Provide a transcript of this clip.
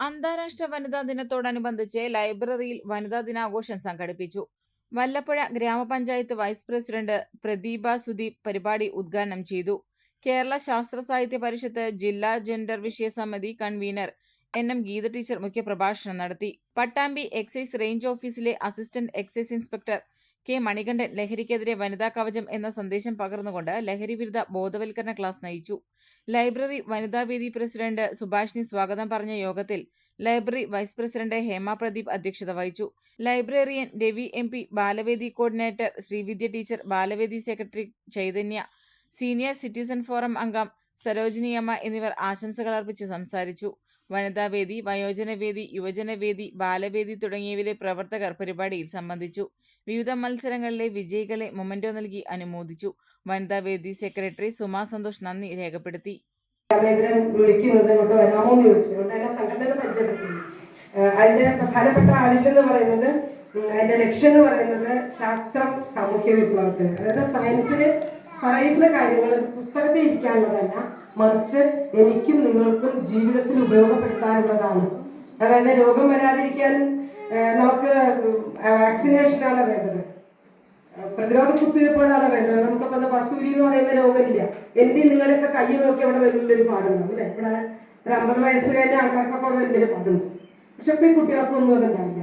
അന്താരാഷ്ട്ര വനിതാ ദിനത്തോടനുബന്ധിച്ച് ലൈബ്രറിയിൽ വനിതാ ദിനാഘോഷം സംഘടിപ്പിച്ചു. വല്ലപ്പുഴ ഗ്രാമപഞ്ചായത്ത് വൈസ് പ്രസിഡന്റ് പ്രദീപ സുദീപ് പരിപാടി ഉദ്ഘാടനം ചെയ്തു. കേരള ശാസ്ത്ര സാഹിത്യ പരിഷത്ത് ജില്ലാ ജെൻഡർ വിഷയ സമിതി convener N M Geetha teacher മുഖ്യപ്രഭാഷണം നടത്തി. പട്ടാമ്പി എക്സൈസ് റേഞ്ച് ഓഫീസിലെ assistant excise inspector K Manikandan ലഹരിക്കെതിരെ വനിതാ കവചം എന്ന സന്ദേശം പകർന്നുകൊണ്ട് ലഹരി വിരുദ്ധ ബോധവൽക്കരണ ക്ലാസ് നയിച്ചു. ലൈബ്രറി വനിതാവേദി പ്രസിഡന്റ് സുഭാഷിനി സ്വാഗതം പറഞ്ഞ യോഗത്തിൽ library vice president Hema Pradeep അധ്യക്ഷത വഹിച്ചു. Librarian Ravi M P Balavedi coordinator Sreevidya teacher Balavedi secretary Chaitanya senior citizen forum അംഗം സരോജിനിയമ്മ എന്നിവർ ആശംസകൾ അർപ്പിച്ച് സംസാരിച്ചു. വനിതാവേദി വയോജനവേദി യുവജനവേദി ബാലവേദി തുടങ്ങിയവയിലെ പ്രവർത്തകർ പരിപാടിയിൽ സംബന്ധിച്ചു. വിവിധ മത്സരങ്ങളിലെ വിജയികളെ മൊമെന്റോ നൽകി അനുമോദിച്ചു. വനിതാവേദി സെക്രട്ടറി സുമാ സന്തോഷ് നന്ദി രേഖപ്പെടുത്തി. എന്ന് അതിന്റെ പ്രധാനപ്പെട്ട ആവശ്യം എന്ന് പറയുന്നത് അതിന്റെ ലക്ഷ്യം എന്ന് പറയുന്നത് ശാസ്ത്രം സാമൂഹ്യ വിപ്ലവത്തിന്. അതായത് സയൻസിൽ പറയുന്ന കാര്യങ്ങൾ പുസ്തകത്തിൽ ഇരിക്കാനുള്ളതല്ല മറിച്ച് എനിക്കും നിങ്ങൾക്കും ജീവിതത്തിൽ ഉപയോഗപ്പെടുത്താനുള്ളതാണ്. അതായത് രോഗം വരാതിരിക്കാൻ നമുക്ക് വാക്സിനേഷനാണ് വേണ്ടത്. പ്രതിരോധ കുത്തിവെപ്പോഴാണ് വേണ്ടത്. നമുക്കിപ്പോ എന്താ വസൂരി എന്ന് പറയുന്ന രോഗമില്ല. എന്തി നിങ്ങളുടെയൊക്കെ കൈ നോക്കി അവിടെ വലിയൊരു പാടുണ്ടാവും അല്ലെ? ഇവിടെ ഒരു അമ്പത് വയസ്സുകാരുടെ ആൾക്കാർക്കൊക്കെ വലിയൊരു പാടുണ്ട്. പക്ഷെ ഇപ്പൊ ഈ കുട്ടികൾക്കൊന്നും അതുണ്ടാവില്ല